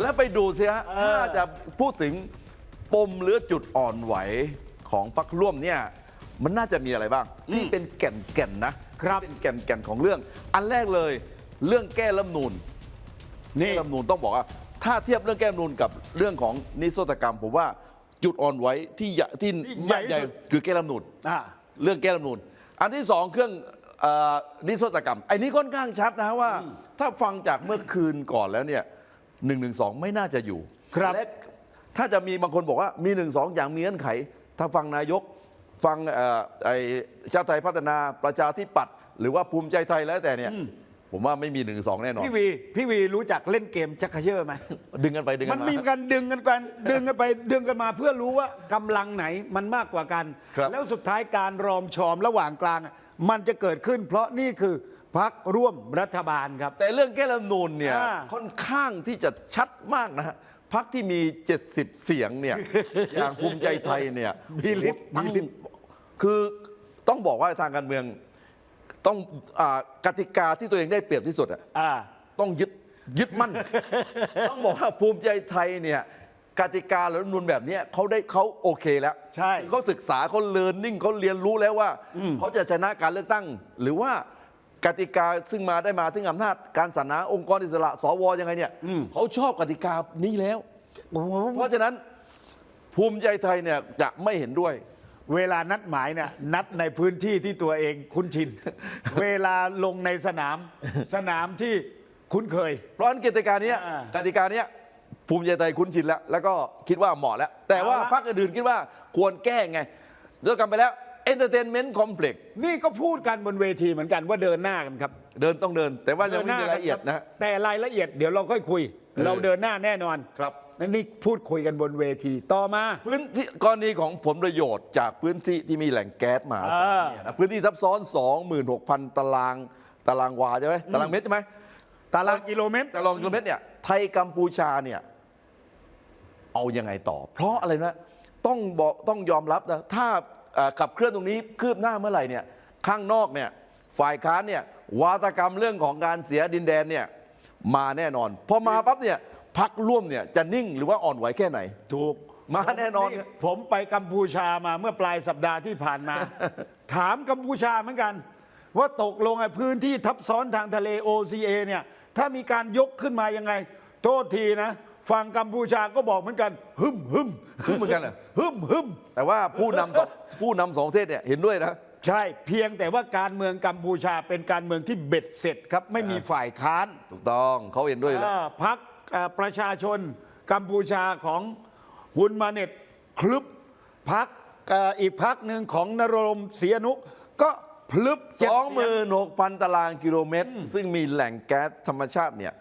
แล้วไปดูสิฮะถ้าจะพูดถึงปมหรือจุดอ่อนไหวของพรรคร่วมเนี่ย มันน่าจะมีอะไรบ้างที่เป็นแก่นแก่นๆนะครับที่เป็นแก่นแก่นๆของเรื่อง อันแรกเลยเรื่องแก้รัฐธรรมนูนนี่ แก้รัฐธรรมนูนต้องบอกว่าถ้าเทียบเรื่องแก้รัฐธรรมนูนกับเรื่องของนิรโทษกรรม ผมว่าจุดอ่อนไหวที่ใหญ่ที่ที่ใหญ่ที่สุด คือแก้รัฐธรรมนูน อ่า เรื่องแก้รัฐธรรมนูญอันที่สองเครื่องเออนิรโทษกรรมไอ้นี้ค่อนข้างชัดนะว่า ถ้าฟังจากเมื่อคืนก่อนแล้วเนี่ย หนึ่งหนึ่งสองไม่น่าจะอยู่ครับและถ้าจะมีบางคนบอกว่ามีหนึ่งสองอย่างมีเงื่อนไข ถ้าฟังนายกฟังเอ่อไอ้ชาติไทยพัฒนาประชาธิปัตย์หรือว่าภูมิใจไทยแล้วแต่เนี่ย ผมว่าไม่มีหนึ่งสองแน่นอน พี่วีพี่วีรู้จักเล่นเกมจักรเยอร์ไหมดึงกันไปดึงมักันนมา มีการดึงกันกันดึงกันไปดึงกันมาเพื่อรู้ว่ากำลังไหนมันมากกว่ากัน ครับ แล้วสุดท้ายการรอมชอมระหว่างกลางอะมันจะเกิดขึ้น เพราะนี่คือพักร่วมรัฐบาลครับ แต่เรื่องแก้รัฐธรรมนูญเนี่ยอ่า ค่อนข้างที่จะชัดมากนะฮะพักที่มี 70 เสียงเนี่ย อย่างภูมิใจไทยเนี่ยมีฤทธิ์ตั้งมีฤทธิ์คือต้องบอกว่าทางการเมือง ต้องอากติกาที่ตัวเองได้เปรียบที่สุดอะอ่า ต้องยึดยึดมั่น ต้องบอกว่าภูมิใจไทยเนี่ยกติกาและรัฐธรรมนูญแบบเนี้ยเขาได้เขาโอเคแล้วใช่ เขาศึกษาเขาเรียนนิ่งเขาเรียนรู้แล้วว่าเขาจะชนะการเลือกตั้ง หรือว่ากติกาซึ่งมาได้มาถึงอำนาจการสรรหาองค์กรอิสระสวยังไงเนี่ยเขาชอบกติกานี้แล้ว เพราะฉะนั้นภูมิใจไทยเนี่ยจะไม่เห็นด้วย เวลานัดหมายเนี่ยนัดในพื้นที่ที่ตัวเองคุ้นชิน เวลาลงในสนามสนามที่คุ้นเคย เพราะฉะนั้นกติกาเนี้ยอ่ากติกาเนี้ยภูมิใจไทยคุ้นชินแล้ว แล้วก็คิดว่าเหมาะแล้ว แต่ว่าเอาละ พรรคอื่นๆคิดว่าควรแก้ไงเลิกกันไปแล้ว Entertainment Complex นี่ก็พูดกันบนเวทีเหมือนกันว่าเดินหน้ากันครับเดินต้องเดิน แต่ว่ายังไม่มีกัรายละเอียดนะฮะ แต่รายละเอียดเดี๋ยวเราค่อยคุย เราเดินหน้าแน่นอน ครับ นั่นนี่พูดคุยกันบนเวทีต่อมา พื้นที่กรณีของผลประโยชน์จากพื้นที่ที่มีแหล่งแก๊สมหาศาลอ่าเนี่ยนะพื้นที่ซับซ้อน 26,000 ตารางตารางวาใช่ไหมตารางเมตรใช่ไหมตารางกิโลเมตร ตารางกิโลเมตรเนี่ยไทยกัมพูชาเนี่ยเอายังไงต่อ เพราะอะไรนะต้องบอกต้องยอมรับนะถ้าเอ่อขับเคลื่อนตรงนี้คืบหน้าเมื่อไหร่เนี่ยข้างนอกเนี่ยฝ่ายค้านเนี่ยวาตกรรมเรื่องของการเสียดินแดนเนี่ยมาแน่นอน พอมาปั๊บเนี่ย พักร่วมเนี่ยจะนิ่งหรือว่าอ่อนไหวแค่ไหน ถูกมาแน่นอน ผมไปกัมพูชามาเมื่อปลายสัปดาห์ที่ผ่านมา ถามกัมพูชาเหมือนกัน ว่าตกลงไอ้พื้นที่ทับซ้อนทางทะเล OCA เนี่ยถ้ามีการยกขึ้นมายังไง โทษทีนะฝั่งกัมพูชาก็บอกเหมือนกัน หึมหึมหึ่มเหมือนกันเหรอหึมหึมแต่ว่าผู้นำสองผู้นำสองประเทศเนี่ยเห็นด้วยนะใช่เพียงแต่ว่าการเมืองกัมพูชาเป็นการเมืองที่เบ็ดเสร็จครับไม่มีฝ่ายค้าน ถูกต้องเขาเห็นด้วยแล้วอ่าพัก ประชาชนกัมพูชาของฮุนมาเน็ตคลึบพักอีกพักหนึ่งของนรมเสียนุ ก็พลึบเจ็ดสองหเสียมื่นหกพันตารางกิโลเมตร ซึ่งมีแหล่งแก๊สธรรมชาติเนี่ย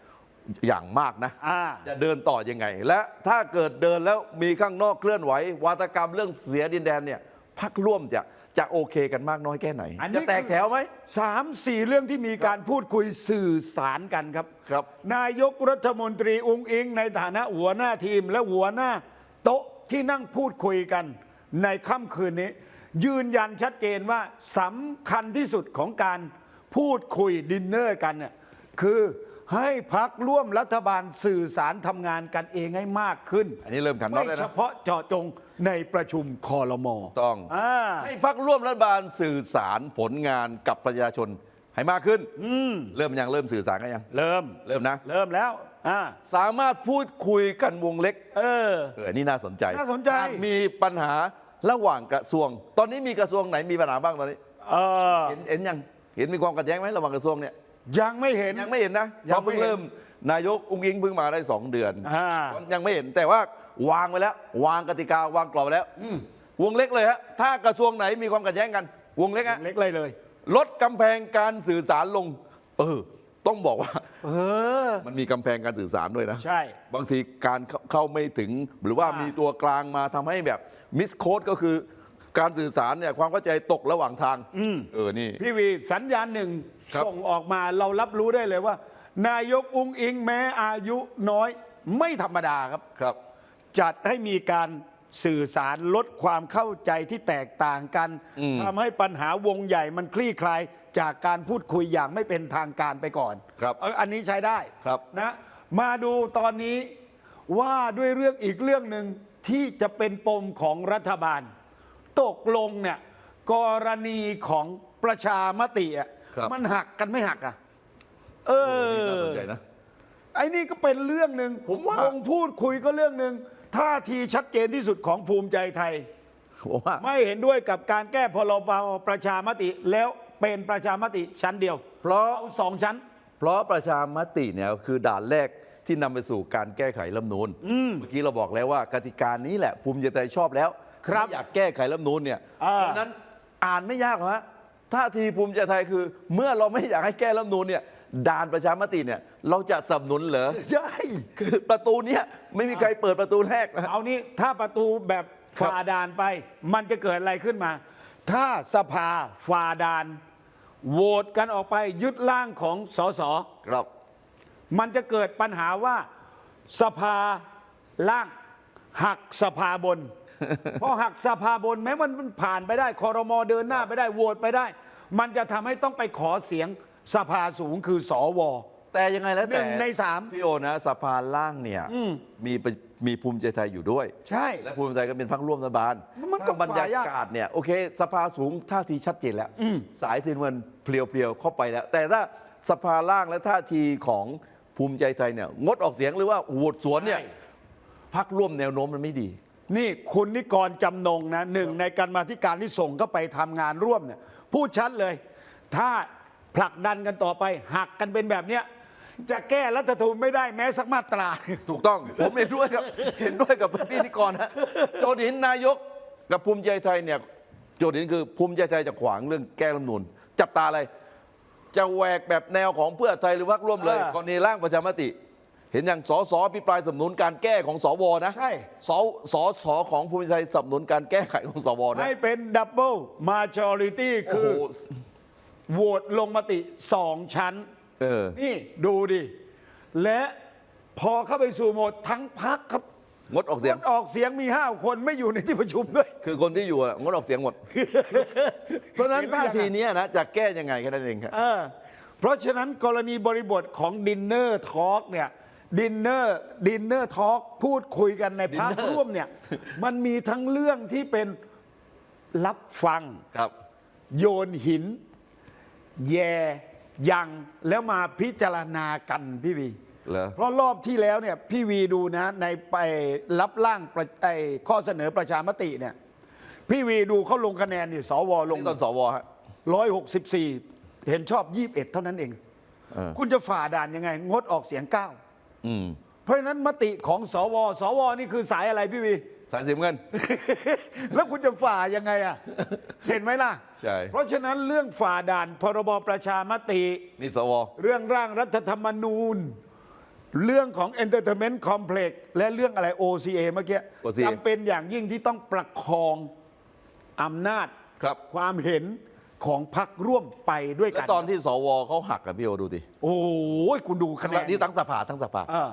อย่างมากนะอ่าจะเดินต่อยังไง และถ้าเกิดเดินแล้วมีข้างนอกเคลื่อนไหว วาตกรรมเรื่องเสียดินแดนเนี่ยพักร่วมจะ จะโอเคกันมากน้อยแค่ไหน อันนี้ จะแตกแถวไหม สามสี่เรื่องที่มีการพูดคุยสื่อสารกันครับ ครับ นายกรัฐมนตรีอุงอิง ในฐานะหัวหน้าทีมและหัวหน้า โต๊ะที่นั่งพูดคุยกัน ในค่ำคืนนี้ ยืนยันชัดเจนว่าสำคัญที่สุดของการพูดคุยดินเนอร์กันเนี่ยคือ ให้พักร่วมรัฐบาลสื่อสารทำงานกันเองให้มากขึ้น อันนี้เริ่มขันน็อตไม่แล้วเฉนะพาะเจาะจงในประชุมคอรมอต้อง อ่า ให้พักร่วมรัฐบาลสื่อสารผลงานกับประชาชนให้มากขึ้นเริ่มยังเริ่มสื่อสารกันยัง เริ่ม เริ่มนะ เริ่มแล้ว อ่า สามารถพูดคุยกันวงเล็ก เออ เออ นี่น่าสนใจน่าสนใจ หกมีปัญหาระหว่างกระทรวง ตอนนี้มีกระทรวงไหนมีปัญหาบ้างตอนนี้ เออ เห็นเห็นยัง เห็นมีความขัดแย้งไหมระหว่างกระทรวงเนี่ย ยังไม่เห็น ยังไม่เห็นนะยังเพราะเพิ่งไม่เห็น เริ่มนายกอุ้งอิงเพิ่งมาได้สองเดือน อ่า ยังไม่เห็นแต่ว่าวางไว้แล้ว วางกติกาวางกรอบไว้แล้ววงเล็กเลยฮะถ้ากระทรวงไหนมีความขัดแย้งกัน วงเล็กฮะเล็กเลยเลย ลดกำแพงการสื่อสารลง เออ ต้องบอกว่า เออ มันมีกำแพงการสื่อสารด้วยนะ ใช่ บางทีการเข้าเข้าไม่ถึงหรือว่าอ่ามีมีตัวกลางมาทำให้แบบมิสโคดก็คือ การสื่อสารเนี่ยความเข้าใจตกระหว่างทางเออนี่ พี่วีสัญญาณหนึ่งครับ ส่งออกมาเรารับรู้ได้เลยว่า นายกอุ้งอิงแม้อายุน้อยไม่ธรรมดาครับ ครับ จัดให้มีการสื่อสารลดความเข้าใจที่แตกต่างกันทำให้ปัญหาวงใหญ่มันคลี่คลาย จากการพูดคุยอย่างไม่เป็นทางการไปก่อนครับเอออันนี้ใช้ได้ครับนะมาดูตอนนี้ว่าด้วยเรื่องอีกเรื่องหนึ่งที่จะเป็นปมของรัฐบาล ตกลงเนี่ยกรณีของประชามติอะครับ มันหักกันไม่หักอะ เอน่าอสนใจนะ ไอ้นี่ก็เป็นเรื่องหนึ่งผมว่า ลงพูดคุยก็เรื่องหนึ่งท่าทีชัดเจนที่สุดของภูมิใจไทย ผมว่า ไม่เห็นด้วยกับการแก้พรบประชามติ แล้วเป็นประชามติชั้นเดียวเพราะเอาสองชั้น เพราะประชามติเนี่ยคือด่านแรกที่นำไปสู่การแก้ไขรัฐธรรมนูญเมื่อกี้เราบอกแล้วว่ากติกานี้แหละภูมิใจไทยชอบแล้ว ครับไม่อยากแก้ไขรัฐธรรมนูญเนี่ยอ่าเพราะฉะนั้นอ่านไม่ยากหรอกฮะท่าทีภูมิใจไทยคือ เมื่อเราไม่อยากให้แก้รัฐธรรมนูญเนี่ยด่านประชามติเนี่ยเราจะสนับสนุนเหรอ ใช่ คือประตูเนี้ยไม่มีใครเปิดประตูแรกนะเอานี้ถ้าประตูแบบครับ ฝ่าด่านไป มันจะเกิดอะไรขึ้นมา ถ้าสภาฝ่าด่าน โหวตกันออกไปยึดร่างของสสครับ มันจะเกิดปัญหาว่าสภาล่างหักสภาบนเพราะหักสภาบนแม้มันมันผ่านไปได้คอรมอเดินหน้าไปได้โหวตไปได้ มันจะทำให้ต้องไปขอเสียงสภาสูงคือสวแต่ยังไงแล้วหแต่นึ่งในสามพี่โอนะสภาล่างเนี่ยมีประมีภูมิใจไทยอยู่ด้วย ใช่ และภูมิใจไทยก็เป็นพรรคร่วมรัฐบาลมันก็ถ้าบรรยาฝ่ายยากกาศเนี่ยโอเค สภาสูงท่าทีชัดเจนแล้ว สายสีนวลเพลียวๆเข้าไปแล้ว แต่ถ้าสภาล่างและท่าทีของภูมิใจไทยเนี่ยงดออกเสียงหรือว่าโหวตสวนเนี่ยใช่พรรคร่วมแนวโน้มมันไม่ดี นี่คุณนิกรจำนงนะหนึ่งในการมาธิการที่ส่งเข้าไปทำงานร่วมเนี่ยพูดชัดเลย ถ้าผลักดันกันต่อไปหักกันเป็นแบบเนี้ยจะแก้รัฐธรรมนูญไม่ได้แม้สักมาตรา ถูกต้อง ผมเห็นด้วยครับ เห็นด้วยกับพี่นิกรนะโจทย์หินนายกกับภูมิใจไทยเนี่ยโจทย์หินคือภูมิใจไทยจะขวางเรื่องแก้รัฐธรรมนูญจับตาอะไร จะแหวกแบบแนวของเพื่อไทยหรือพรรคร่วมเลยเออ กรณีร่างประชามติ เห็นอย่างสสพิปรายสนับสนุนการแก้ของสวนะใช่ สสสของภูมิใจไทยสนับสนุนการแก้ไขของสวนะ ให้เป็นดับเบิลมาจอริตี้โอ้คืโหอโหวตลงมติสองชั้น เออ นี่ดูดิ และพอเข้าไปสู่โหมดทั้งพักครับงดออกเสียงงดออกเสียงมีห้าคนไม่อยู่ในที่ประชุมด้วย คือคนที่อยู่อะงดออกเสียงหมด เพราะฉะนั้นเห็นหรือยังท่าทีเนี้ยนะจะแก้ยังไงแค่นั้นเองครับ เออเพราะฉะนั้นกรณีบริบทของดินเนอร์ทอล์กเนี่ย ดินเนอร์ดินเนอร์ทอล์กพูดคุยกันในพัก Dinner ร่วมเนี่ย มันมีทั้งเรื่องที่เป็นรับฟัง ครับ โยนหิน แย่ยังแล้วมาพิจารณากันพี่วี เหรอ เพราะรอบที่แล้วเนี่ยพี่วีดูนะในไปรับร่างประไอ้ข้อเสนอประชามติเนี่ย พี่วีดูเขาลงคะแนนนี่สวลง นี่ตอนสวฮะร้อยหกสิบสี่เห็นชอบยี่บเอ็ดเท่านั้นเอง เออ คุณจะฝ่าด่านยังไง งดออกเสียงเก้าอืม เพราะฉะนั้นมติของสว สว นี่คือสายอะไรพี่วี สายสีเงิน แล้วคุณจะฝ่ายังไงอะ เห็นไหมล่ะ ใช่ เพราะฉะนั้นเรื่องฝ่าด่านพรบประชามติ นี่สว เรื่องร่างรัฐธรรมนูญ เรื่องของ Entertainment Complex และเรื่องอะไร OCA เมื่อกี้ OCA จำเป็นอย่างยิ่งที่ต้องประคองอำนาจ ครับ ความเห็น ของพรรคร่วมไปด้วยแล้กัวนตอนที่สวเขาหักกับพี่โอดูดิโอ้ยคุณดูคะแนนนี่ทั้งสภาทั้งสภา อ่า